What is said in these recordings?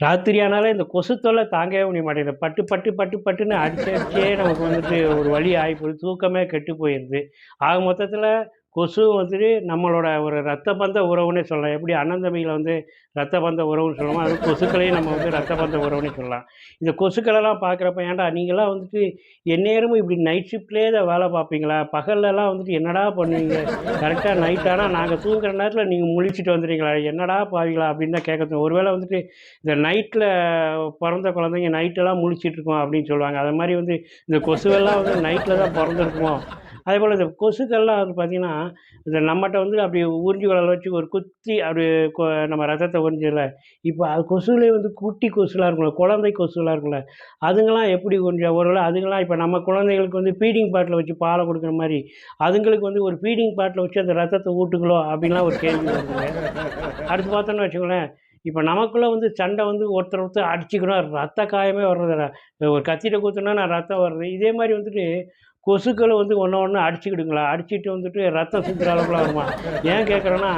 ராத்திரி ஆனாலே இந்த கொசு தொல்லை தாங்கவே முடிய மாட்டேங்குது பட்டு பட்டு பட்டு பட்டுன்னு அடிச்சு அடிச்சே நமக்கு வந்துட்டு ஒரு வழி ஆகி போய் தூக்கமே கெட்டு போயிடுது ஆக மொத்தத்தில் கொசு வந்துட்டு நம்மளோட ஒரு ரத்த பந்த உறவுன்னே சொல்லலாம். எப்படி அண்ணன் வந்து ரத்த பந்த உறவுன்னு சொல்லுவோம் அது கொசுக்களையும் நம்ம வந்து ரத்த பந்த உறவுன்னு சொல்லலாம். இந்த கொசுக்களெல்லாம் பார்க்குறப்ப ஏன்டா நீங்களாம் வந்துட்டு எந்நேரமும் இப்படி நைட் ஷிஃப்ட்லேயே தான் வேலை பார்ப்பீங்களா? பகல்லலாம் வந்துட்டு என்னடா பண்ணுவீங்க? கரெக்டாக நைட் ஆனால் நாங்கள் தூங்குற நேரத்தில் நீங்கள் முழிச்சிட்டு வந்துடுறீங்களா? என்னடா பாவீங்களா? அப்படின்னு தான் கேட்க ஒருவேளை வந்துட்டு இந்த நைட்டில் பிறந்த குழந்தைங்க நைட்டெல்லாம் முழிச்சிட்டு இருக்கோம் அப்படின்னு சொல்லுவாங்க. அது மாதிரி வந்து இந்த கொசுவெல்லாம் வந்து நைட்டில் தான் பிறந்திருக்குமோ? அதே போல் இந்த கொசுக்கள்லாம் வந்து பார்த்திங்கன்னா இந்த நம்மகிட்ட வந்து அப்படி உறிஞ்சி குழல் வச்சு ஒரு குத்தி அப்படி கொ நம்ம ரத்தத்தை உறிஞ்சிடல இப்போ அது கொசுலே வந்து குட்டி கொசுலாம் இருக்கும்ல குழந்தை கொசுலாம் இருக்கும்ல அதுங்களாம் எப்படி கொஞ்சம் ஒருவேளை அதுங்களாம் இப்போ நம்ம குழந்தைகளுக்கு வந்து ஃபீடிங் பாட்டில் வச்சு பாலை கொடுக்குற மாதிரி அதுங்களுக்கு வந்து ஒரு ஃபீடிங் பாட்டில் வச்சு அந்த ரத்தத்தை ஊட்டுங்களோ அப்படின்லாம் ஒரு கேள்வி வருதுங்க. அடுத்து பார்த்தோன்னு வச்சுக்கோங்களேன் இப்போ நமக்குள்ளே வந்து சண்டை வந்து ஒருத்தர் ஒருத்தர் அடிச்சுக்கணும் ரத்த காயமே வர்றதில்ல. ஒரு கத்திட்ட குத்துனா நான் ரத்தம் வர்றது இதே மாதிரி வந்துட்டு கொசுக்களை வந்து ஒன்று ஒன்று அடிச்சுக்கிடுங்களா? அடிச்சுட்டு வந்துட்டு ரத்தம் சுற்றுற அளவுக்குலாம் வருமா? ஏன் கேட்குறேன்னா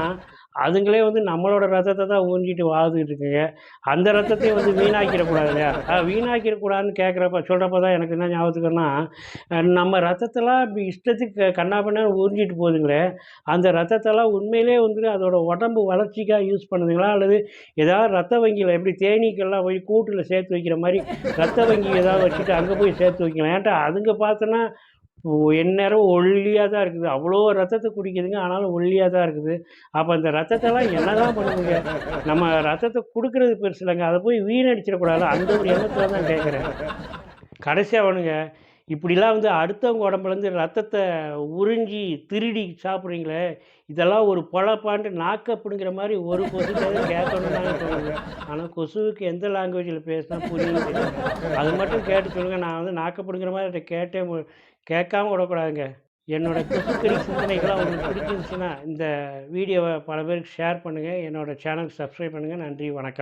அதுங்களே வந்து நம்மளோட ரத்தத்தை தான் ஊஞ்சிட்டு வாழ்ந்துக்கிட்டு இருக்குங்க. அந்த ரத்தத்தையும் வந்து வீணாக்கிடக்கூடாது இல்லையா? வீணாக்கிடக்கூடாதுன்னு கேட்குறப்ப சொல்கிறப்ப தான் எனக்கு என்ன ஞாபகத்துக்குன்னா நம்ம ரத்தத்தெல்லாம் இப்போ இஷ்டத்துக்கு கண்ணா பண்ண உறிஞ்சிட்டு போகுதுங்களே அந்த ரத்தத்தெல்லாம் உண்மையிலே வந்துட்டு அதோட உடம்பு வளர்ச்சிக்காக யூஸ் பண்ணுதுங்களா? அல்லது ஏதாவது ரத்த வங்கியில் எப்படி தேனீக்கெல்லாம் போய் கூட்டில் சேர்த்து வைக்கிற மாதிரி ரத்த வங்கி ஏதாவது வச்சுட்டு அங்கே போய் சேர்த்து வைக்கலாம்? ஏன்ட்டா அதுங்க பார்த்தோன்னா எந்நேரம் ஒல்லியாக தான் இருக்குது. அவ்வளோ ரத்தத்தை குடிக்குதுங்க. ஆனாலும் ஒல்லியாக தான் இருக்குது. அப்போ அந்த ரத்தத்தெல்லாம் என்ன தான் பண்ணுங்க நம்ம ரத்தத்தை கொடுக்கறது பெருசு இல்லைங்க அதை போய் வீணடிச்சிடக்கூடாது. அந்த ஒரு எண்ணத்தில் தான் கேட்குறேன் கடைசியாக வேணுங்க. இப்படிலாம் வந்து அடுத்தவங்க உடம்புலேருந்து ரத்தத்தை உறிஞ்சி திருடி சாப்பிட்றீங்களே இதெல்லாம் ஒரு பொழப்பாண்டு நாக்க அப்படிங்கிற மாதிரி ஒரு கொசுக்காக கேட்கணும்னு சொல்லுங்க. ஆனால் கொசுவுக்கு எந்த லாங்குவேஜில் பேசினா புரியுது அது மட்டும் கேட்டு சொல்லுங்கள் நான் வந்து நாக்க மாதிரி கேட்டே கேட்காம விடக்கூடாதுங்க. என்னோட கொசுக்கடி சிந்தனைகள்லாம் உங்களுக்கு பிடிச்சிருந்துச்சுன்னா இந்த வீடியோவை பல பேருக்கு ஷேர் பண்ணுங்கள் என்னோட சேனலுக்கு சப்ஸ்கிரைப் பண்ணுங்கள் நன்றி வணக்கம்.